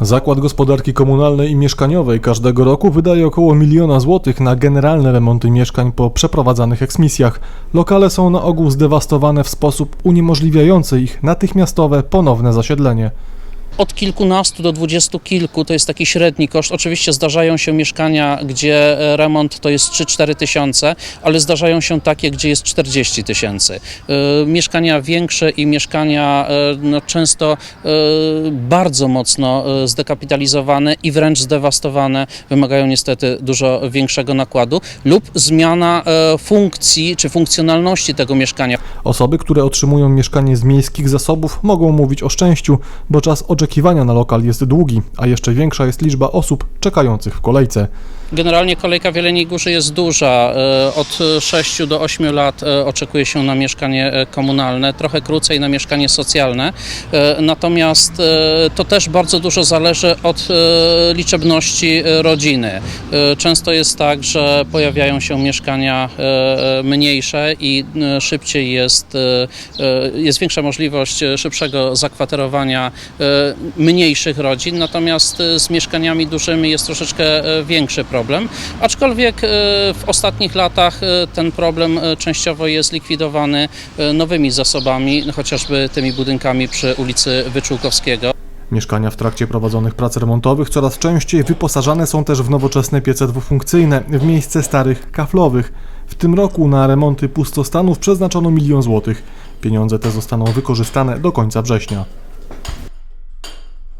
Zakład Gospodarki Komunalnej i Mieszkaniowej każdego roku wydaje około miliona złotych na generalne remonty mieszkań po przeprowadzanych eksmisjach. Lokale są na ogół zdewastowane w sposób uniemożliwiający ich natychmiastowe ponowne zasiedlenie. Od kilkunastu do dwudziestu kilku to jest taki średni koszt. Oczywiście zdarzają się mieszkania, gdzie e, remont to jest 3-4 tysiące, ale zdarzają się takie, gdzie jest 40 tysięcy. E, Mieszkania większe i mieszkania e, no, często bardzo mocno zdekapitalizowane i wręcz zdewastowane wymagają niestety dużo większego nakładu lub zmiana funkcji czy funkcjonalności tego mieszkania. Osoby, które otrzymują mieszkanie z miejskich zasobów, mogą mówić o szczęściu, bo czas oczekiwania na lokal jest długi, a jeszcze większa jest liczba osób czekających w kolejce. Generalnie kolejka w Jeleniej Górze jest duża. E, Od 6 do 8 lat e, oczekuje się na mieszkanie e, komunalne, trochę krócej na mieszkanie socjalne. Natomiast to też bardzo dużo zależy od liczebności rodziny. Często jest tak, że pojawiają się mieszkania mniejsze i szybciej jest, jest większa możliwość szybszego zakwaterowania mniejszych rodzin, natomiast e, z mieszkaniami dużymi jest troszeczkę e, większy problem. Aczkolwiek e, w ostatnich latach ten problem częściowo jest likwidowany nowymi zasobami, chociażby tymi budynkami przy ulicy Wyczółkowskiego. Mieszkania w trakcie prowadzonych prac remontowych coraz częściej wyposażane są też w nowoczesne piece dwufunkcyjne w miejsce starych kaflowych. W tym roku na remonty pustostanów przeznaczono milion złotych. Pieniądze te zostaną wykorzystane do końca września.